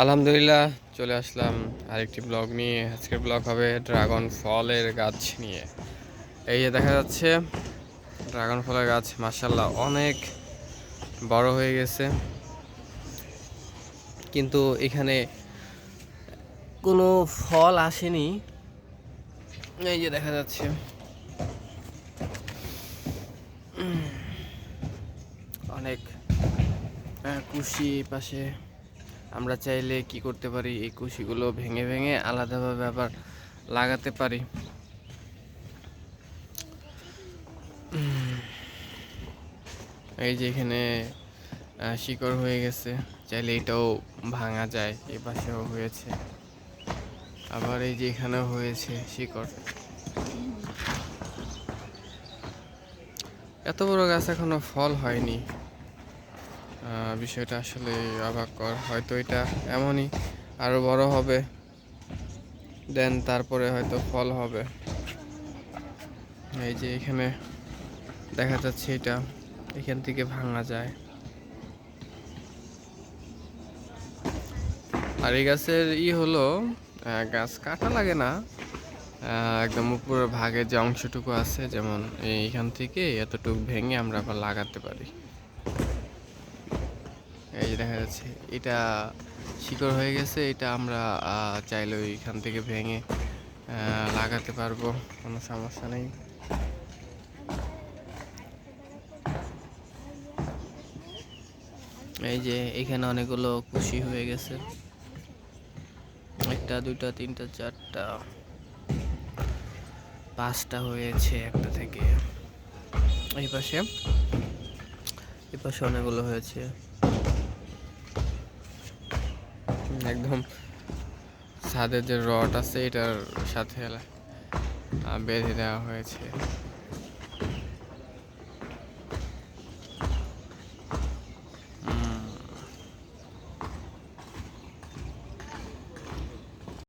আলহামদুলিল্লাহ, চলে আসলাম আরেকটি ব্লগ নিয়ে। আজকের ব্লগ হবে ড্রাগন ফলের গাছ নিয়ে। এই যে দেখা যাচ্ছে, ড্রাগন ফলের গাছ মাসাল্লাহ অনেক বড় হয়ে গেছে। কিন্তু এখানে কোনো ফল আসেনি। এই যে দেখা যাচ্ছে। অনেক কুশি পাশে আমরা চাইলে কি করতে পারি? এই কুশিগুলো ভেঙে ভেঙে আলাদাভাবে আবার লাগাতে পারি। এই যে এখানে শিকড় হয়ে গেছে। চাইলে এটাও ভাঙা যায় এই পাশেও হয়েছে। আবার এই যে এখানেও হয়েছে শিকড়। এত বড় গাছ এখনও ফল হয়নি। বিষয়টা আসলে অবাক কর। হয়তো এটা এমনই আরও বড় হবে, দেন তারপরে হয়তো ফল হবে। এই যে এখানে দেখা যাচ্ছে এটা এখান থেকে ভাঙা যায়। আর এই গাছের ই হলো গাছ কাটা লাগে না একদম উপরের ভাগের যে অংশটুকু আছে, যেমন এইখান থেকে এতটুকু ভেঙে আমরা আবার লাগাতে পারি। এই যে দেখা যাচ্ছে, এটা শিকড় হয়ে গেছে, এটা আমরা চাইলে ওইখান থেকে ভেঙে লাগাতে পারব, কোনো সমস্যা নেই। এই যে এখানে অনেকগুলো খুশি হয়ে গেছে। একটা, দুইটা, তিনটা, চারটা, পাঁচটা হয়েছে একটা থেকে। এই পাশে এই পাশে অনেকগুলো হয়েছে। একদম ছাদের যে রড আছে এটার সাথে বেঁধে দেওয়া হয়েছে।